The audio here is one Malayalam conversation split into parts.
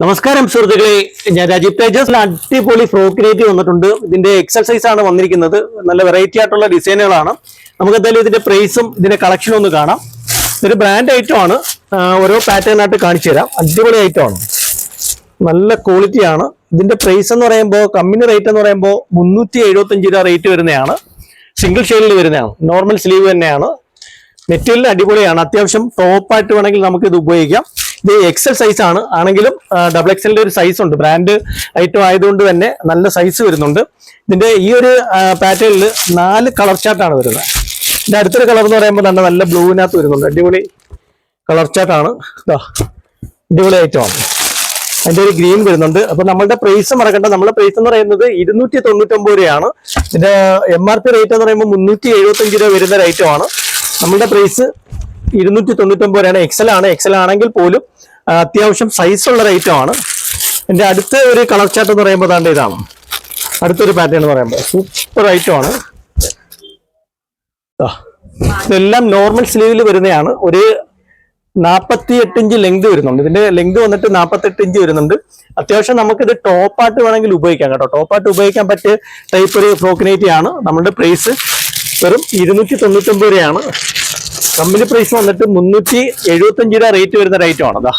നമസ്കാരം സുഹൃത്തുക്കളെ. ഞാൻ രാജീവ് തേജസ്. അടിപൊളി ഫ്രോക്കിനേറ്റ് വന്നിട്ടുണ്ട്. ഇതിന്റെ എക്സൽ സൈസ് ആണ് വന്നിരിക്കുന്നത്. നല്ല വെറൈറ്റി ആയിട്ടുള്ള ഡിസൈനുകളാണ് നമുക്ക് എന്തായാലും ഇതിന്റെ പ്രൈസും ഇതിന്റെ കളക്ഷനും ഒന്ന് കാണാം. ഇതൊരു ബ്രാൻഡ് ഐറ്റം ആണ്. ഓരോ പാറ്റേൺ ആയിട്ട് കാണിച്ചു തരാം. അടിപൊളി ഐറ്റം ആണ്. നല്ല ക്വാളിറ്റി ആണ്. ഇതിന്റെ പ്രൈസ് എന്ന് പറയുമ്പോൾ കമ്പനി റേറ്റ് എന്ന് പറയുമ്പോൾ മുന്നൂറ്റി എഴുപത്തഞ്ച് രൂപ റേറ്റ് വരുന്നതാണ്. സിംഗിൾ ഷെയ്ഡിൽ വരുന്നതാണ്. നോർമൽ സ്ലീവ് തന്നെയാണ്. മെറ്റീരിയൽ അടിപൊളിയാണ്. അത്യാവശ്യം ടോപ്പായിട്ട് വേണമെങ്കിൽ നമുക്ക് ഇത് ഉപയോഗിക്കാം. ഇത് എക്സൽ സൈസ് ആണ്. ആണെങ്കിലും ഡബിൾ എക്സലിന്റെ ഒരു സൈസ് ഉണ്ട്. ബ്രാൻഡ് ഐറ്റം ആയതുകൊണ്ട് തന്നെ നല്ല സൈസ് വരുന്നുണ്ട്. ഇതിന്റെ ഈ ഒരു പാറ്റേണിൽ നാല് കളർ ചാർട്ടാണ് വരുന്നത്. ഇതിന്റെ അടുത്തൊരു കളർ എന്ന് പറയുമ്പോൾ തന്നെ നല്ല ബ്ലൂവിനകത്ത് വരുന്നുണ്ട്. അടിപൊളി കളർ ചാർട്ടാണ് ഇതാ അടിപൊളി ഐറ്റം ആണ്. അതിന്റെ ഒരു ഗ്രീൻ വരുന്നുണ്ട്. അപ്പൊ നമ്മളുടെ പ്രൈസ് മറക്കണ്ട. നമ്മുടെ പ്രൈസ് എന്ന് പറയുന്നത് ഇരുന്നൂറ്റി തൊണ്ണൂറ്റൊമ്പത് രൂപയാണ്. ഇതിന്റെ എം ആർ പി റേറ്റ് എന്ന് പറയുമ്പോൾ മുന്നൂറ്റി എഴുപത്തി അഞ്ച് രൂപ വരുന്ന ഒരു ഐറ്റമാണ് ആണ്. നമ്മളുടെ പ്രൈസ് ഇരുന്നൂറ്റി തൊണ്ണൂറ്റൊമ്പത് രൂപയാണ്. എക്സൽ ആണ്. എക്സൽ ആണെങ്കിൽ പോലും അത്യാവശ്യം സൈസ് ഉള്ള item ആണ്. എന്റെ അടുത്ത ഒരു കളർ ചാർട്ട് എന്ന് പറയുമ്പോൾ താണ്ട് ഇതാണ്. അടുത്തൊരു പാറ്റേൺ എന്ന് പറയുമ്പോൾ സൂപ്പർ ഐറ്റം ആണ്. ഇതെല്ലാം നോർമൽ സ്ലീവിൽ വരുന്നതാണ്. ഒരു നാൽപ്പത്തി എട്ട് ഇഞ്ച് ലെങ്ത് വരുന്നുണ്ട്. ഇതിന്റെ ലെങ്ത് വന്നിട്ട് നാൽപ്പത്തി എട്ട് ഇഞ്ച് വരുന്നുണ്ട്. അത്യാവശ്യം നമുക്കിത് ടോപ്പായിട്ട് വേണമെങ്കിൽ ഉപയോഗിക്കാം കേട്ടോ. ടോപ്പായിട്ട് ഉപയോഗിക്കാൻ പറ്റിയ ടൈപ്പ് ഒരു ഫ്രോക്കിനേറ്റി ആണ്. നമ്മുടെ പ്രൈസ് വെറും ഇരുന്നൂറ്റി തൊണ്ണൂറ്റൊമ്പത് രൂപയാണ്. കമ്പനി പ്രൈസ് വന്നിട്ട് മുന്നൂറ്റി എഴുപത്തഞ്ച് രൂപ റേറ്റ് വരുന്ന ഒരു ഐറ്റം ആണ്. അതാ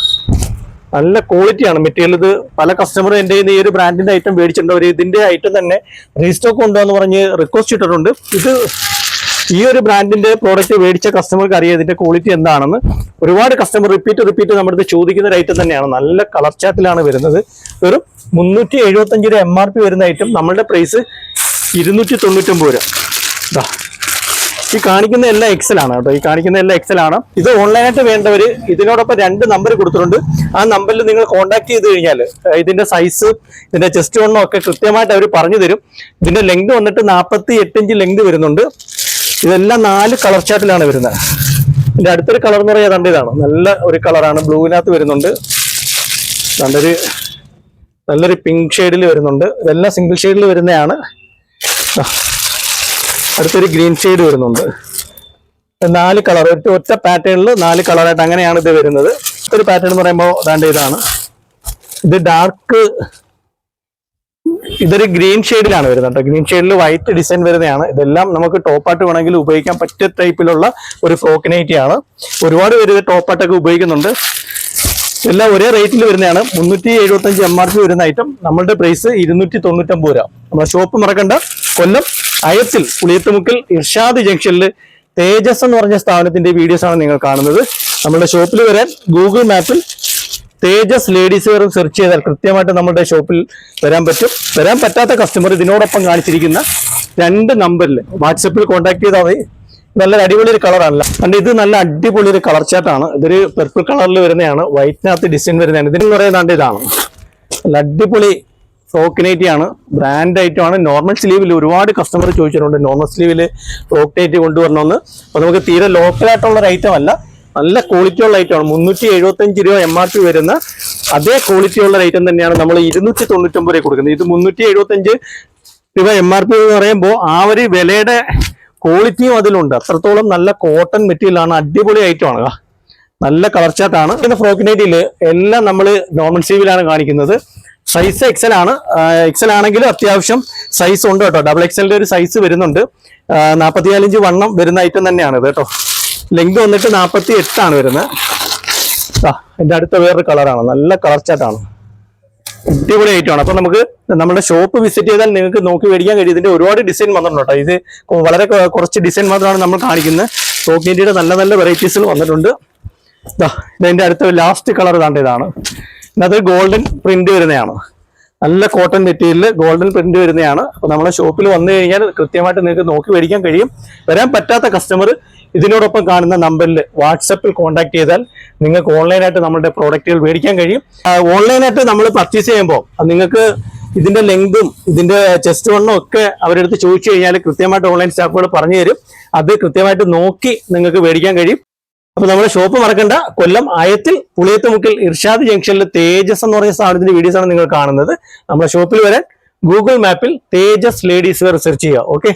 നല്ല ക്വാളിറ്റിയാണ് മെറ്റീരിയൽ ഇത്. പല കസ്റ്റമറും എന്റെ ഈ ഒരു ബ്രാൻഡിന്റെ ഐറ്റം മേടിച്ചിട്ടുണ്ട്. അവർ ഇതിന്റെ ഐറ്റം തന്നെ റീസ്റ്റോക്ക് ഉണ്ടോ എന്ന് പറഞ്ഞ് റിക്വസ്റ്റ് ഇട്ടിട്ടുണ്ട്. ഇത് ഈ ഒരു ബ്രാൻഡിന്റെ പ്രോഡക്റ്റ് മേടിച്ച കസ്റ്റമർക്ക് അറിയാം ഇതിന്റെ ക്വാളിറ്റി എന്താണെന്ന്. ഒരുപാട് കസ്റ്റമർ റിപ്പീറ്റ് റിപ്പീറ്റ് നമ്മുടെ അടുത്ത് ചോദിക്കുന്ന ഒരു ഐറ്റം തന്നെയാണ്. നല്ല കളർ ചാറ്റിലാണ് വരുന്നത്. ഒരു മുന്നൂറ്റി എഴുപത്തഞ്ച് രൂപ എം ആർ പി വരുന്ന ഐറ്റം നമ്മളുടെ പ്രൈസ് ഇരുന്നൂറ്റി തൊണ്ണൂറ്റൊമ്പത് രൂപ. ഇതാ ഈ കാണിക്കുന്ന എല്ലാം എക്സൽ ആണ് കേട്ടോ. ഈ കാണിക്കുന്ന എല്ലാം എക്സൽ ആണ്. ഇത് ഓൺലൈനായിട്ട് വേണ്ടവർ ഇതിനോടൊപ്പം രണ്ട് നമ്പർ കൊടുത്തിട്ടുണ്ട്. ആ നമ്പറിൽ നിങ്ങൾ കോൺടാക്ട് ചെയ്ത് കഴിഞ്ഞാൽ ഇതിന്റെ സൈസ് ഇതിന്റെ ചെസ്റ്റ് വണ്ണും ഒക്കെ കൃത്യമായിട്ട് അവർ പറഞ്ഞു തരും. ഇതിന്റെ ലെങ്ത് വന്നിട്ട് നാൽപ്പത്തി എട്ട് ഇഞ്ച് ലെങ്ത് വരുന്നുണ്ട്. ഇതെല്ലാം നാല് കളർ ചാർട്ടിലാണ് വരുന്നത്. ഇതിന്റെ അടുത്തൊരു കളർ എന്ന് പറയാൻ കണ്ടതാണ് നല്ല ഒരു കളറാണ് ബ്ലൂവിനകത്ത് വരുന്നുണ്ട്. നല്ലൊരു നല്ലൊരു പിങ്ക് ഷെയ്ഡിൽ വരുന്നുണ്ട്. ഇതെല്ലാം സിംഗിൾ ഷെയ്ഡിൽ വരുന്നതാണ്. അടുത്തൊരു ഗ്രീൻ ഷെയ്ഡ് വരുന്നുണ്ട്. നാല് കളർ ഒറ്റ പാറ്റേണിൽ നാല് കളറായിട്ട് അങ്ങനെയാണ് ഇത് വരുന്നത്. ഒരു പാറ്റേൺ എന്ന് പറയുമ്പോൾ അതാണ്ട് ഇതാണ്. ഇത് ഡാർക്ക് ഇതൊരു ഗ്രീൻ ഷെയ്ഡിലാണ് വരുന്നത് ഗ്രീൻ ഷെയ്ഡിൽ വൈറ്റ് ഡിസൈൻ വരുന്നതാണ്. ഇതെല്ലാം നമുക്ക് ടോപ്പായിട്ട് വേണമെങ്കിൽ ഉപയോഗിക്കാൻ പറ്റിയ ടൈപ്പിലുള്ള ഒരു ഫ്രോക്കിനൈറ്റി ആണ്. ഒരുപാട് പേര് ഇത് ടോപ്പായിട്ടൊക്കെ ഉപയോഗിക്കുന്നുണ്ട്. എല്ലാം ഒരേ റേറ്റിൽ വരുന്നതാണ്. മുന്നൂറ്റി എഴുപത്തഞ്ച് എം ആർ പി വരുന്ന ഐറ്റം നമ്മളുടെ പ്രൈസ് ഇരുന്നൂറ്റി തൊണ്ണൂറ്റമ്പത് രൂപ. നമ്മുടെ ഷോപ്പ് മറക്കണ്ട. കൊല്ലം അയത്തിൽ പുളിയത്തുമുക്കിൽ ഇർഷാദ് ജംഗ്ഷനിൽ തേജസ് എന്ന് പറഞ്ഞ സ്ഥാപനത്തിന്റെ വീഡിയോസ് ആണ് നിങ്ങൾ കാണുന്നത്. നമ്മുടെ ഷോപ്പിൽ വരാൻ ഗൂഗിൾ മാപ്പിൽ തേജസ് ലേഡീസ് വെയർ സെർച്ച് ചെയ്താൽ കൃത്യമായിട്ട് നമ്മുടെ ഷോപ്പിൽ വരാൻ പറ്റും. വരാൻ പറ്റാത്ത കസ്റ്റമർ ഇതിനോടൊപ്പം കാണിച്ചിരിക്കുന്ന രണ്ട് നമ്പറിൽ വാട്സപ്പിൽ കോൺടാക്ട് ചെയ്താൽ മതി. നല്ല അടിപൊളി ഒരു കളറാണല്ല കണ്ട് ഇത് നല്ല അടിപൊളി ഒരു കളർ ചാർട്ടാണ് ഇതൊരു പെർപ്പിൾ കളറിൽ വരുന്നതാണ്. വൈറ്റിനകത്ത് ഡിസൈൻ വരുന്നതാണ്. ഇതിന് പറയുന്നത് ഇതാണ്. നല്ല അടിപൊളി ഫ്രോക്കിനേറ്റി ആണ്. ബ്രാൻഡ് ഐറ്റം ആണ്. നോർമൽ സ്ലീവിൽ ഒരുപാട് കസ്റ്റമർ ചോദിച്ചിട്ടുണ്ട്. നോർമൽ സ്ലീവിൽ ഫ്രോക്ക് നൈറ്റ് കൊണ്ടുവരണമെന്ന്. അപ്പോൾ നമുക്ക് തീരെ ലോക്കൽ ആയിട്ടുള്ള ഒരു ഐറ്റം അല്ല. നല്ല ക്വാളിറ്റി ഉള്ള ഐറ്റം ആണ്. മുന്നൂറ്റി എഴുപത്തഞ്ച് രൂപ എം ആർ പി വരുന്ന അതേ ക്വാളിറ്റി ഉള്ള ഐറ്റം തന്നെയാണ് നമ്മൾ ഇരുന്നൂറ്റി തൊണ്ണൂറ്റൊമ്പത് രൂപ കൊടുക്കുന്നത്. ഇത് മുന്നൂറ്റി എഴുപത്തഞ്ച് രൂപ എം ആർ പി എന്ന് പറയുമ്പോൾ ആ ഒരു വിലയുടെ ക്വാളിറ്റിയും അതിലുണ്ട്. അത്രത്തോളം നല്ല കോട്ടൺ മെറ്റീരിയൽ ആണ്. അടിപൊളി ഐറ്റം ആണ്. നല്ല ചാർട്ടാണ് പിന്നെ ഫ്രോക്കിനൈറ്റിൽ എല്ലാം നമ്മൾ നോർമൽ സീവിലാണ് കാണിക്കുന്നത്. സൈസ് എക്സൽ ആണ്. എക്സൽ ആണെങ്കിലും അത്യാവശ്യം സൈസ് ഉണ്ട് കേട്ടോ. ഡബിൾ എക്സലിന്റെ ഒരു സൈസ് വരുന്നുണ്ട്. നാൽപ്പത്തിനാല് ഇഞ്ച് വണ്ണം വരുന്ന ഐറ്റം തന്നെയാണ് ഇത് കേട്ടോ. ലെങ്ത് വന്നിട്ട് നാൽപ്പത്തി എട്ടാണ് വരുന്നത്. ആ എന്റെ അടുത്ത വേറൊരു കളറാണ് നല്ല കളർ ചാർട്ടാണ് അടിപൊളി ഐറ്റമാണ് അപ്പൊ നമുക്ക് നമ്മുടെ ഷോപ്പ് വിസിറ്റ് ചെയ്താൽ നിങ്ങൾക്ക് നോക്കി മേടിക്കാൻ കഴിയും. ഇതിന്റെ ഒരുപാട് ഡിസൈൻ വന്നിട്ടുണ്ട് കേട്ടോ. ഇത് വളരെ കുറച്ച് ഡിസൈൻ മാത്രമാണ് നമ്മൾ കാണിക്കുന്നത്. ടോക്കിന്റെ നല്ല നല്ല വെറൈറ്റീസുകൾ വന്നിട്ടുണ്ട്. ഇതിന്റെ അടുത്ത ലാസ്റ്റ് കളർ താണ്ട ഇതാണ്. ഇതിനകത്ത് ഗോൾഡൻ പ്രിന്റ് വരുന്നതാണ്. നല്ല കോട്ടൺ മെറ്റീരിയൽ ഗോൾഡൻ പ്രിന്റ് വരുന്നതാണ്. അപ്പൊ നമ്മളെ ഷോപ്പിൽ വന്നു കഴിഞ്ഞാൽ കൃത്യമായിട്ട് നിങ്ങൾക്ക് നോക്കി മേടിക്കാൻ കഴിയും. വരാൻ പറ്റാത്ത കസ്റ്റമർ ഇതിനോടൊപ്പം കാണുന്ന നമ്പറിൽ വാട്സപ്പിൽ കോൺടാക്ട് ചെയ്താൽ നിങ്ങൾക്ക് ഓൺലൈനായിട്ട് നമ്മുടെ പ്രോഡക്റ്റുകൾ മേടിക്കാൻ കഴിയും. ഓൺലൈനായിട്ട് നമ്മൾ പർച്ചേസ് ചെയ്യുമ്പോൾ നിങ്ങൾക്ക് ഇതിന്റെ ലെങ്തും ഇതിന്റെ ചെസ്റ്റ് വണ്ണും ഒക്കെ അവരെടുത്ത് ചോദിച്ചു കഴിഞ്ഞാൽ കൃത്യമായിട്ട് ഓൺലൈൻ സ്റ്റാഫുകൾ പറഞ്ഞു തരും അത് കൃത്യമായിട്ട് നോക്കി നിങ്ങൾക്ക് മേടിക്കാൻ കഴിയും. അപ്പൊ നമ്മുടെ ഷോപ്പ് മറക്കണ്ട. കൊല്ലം ആയത്തിൽ പുളിയത്തുമുക്കിൽ ഇർഷാദ് ജംഗ്ഷനിൽ തേജസ് എന്ന് പറയുന്ന സ്ഥാപനത്തിന്റെ വീഡിയോസ് ആണ് നിങ്ങൾ കാണുന്നത്. നമ്മുടെ ഷോപ്പിൽ വരാൻ ഗൂഗിൾ മാപ്പിൽ തേജസ് ലേഡീസ് വെയർ സെർച്ച് ചെയ്യുക. ഓക്കെ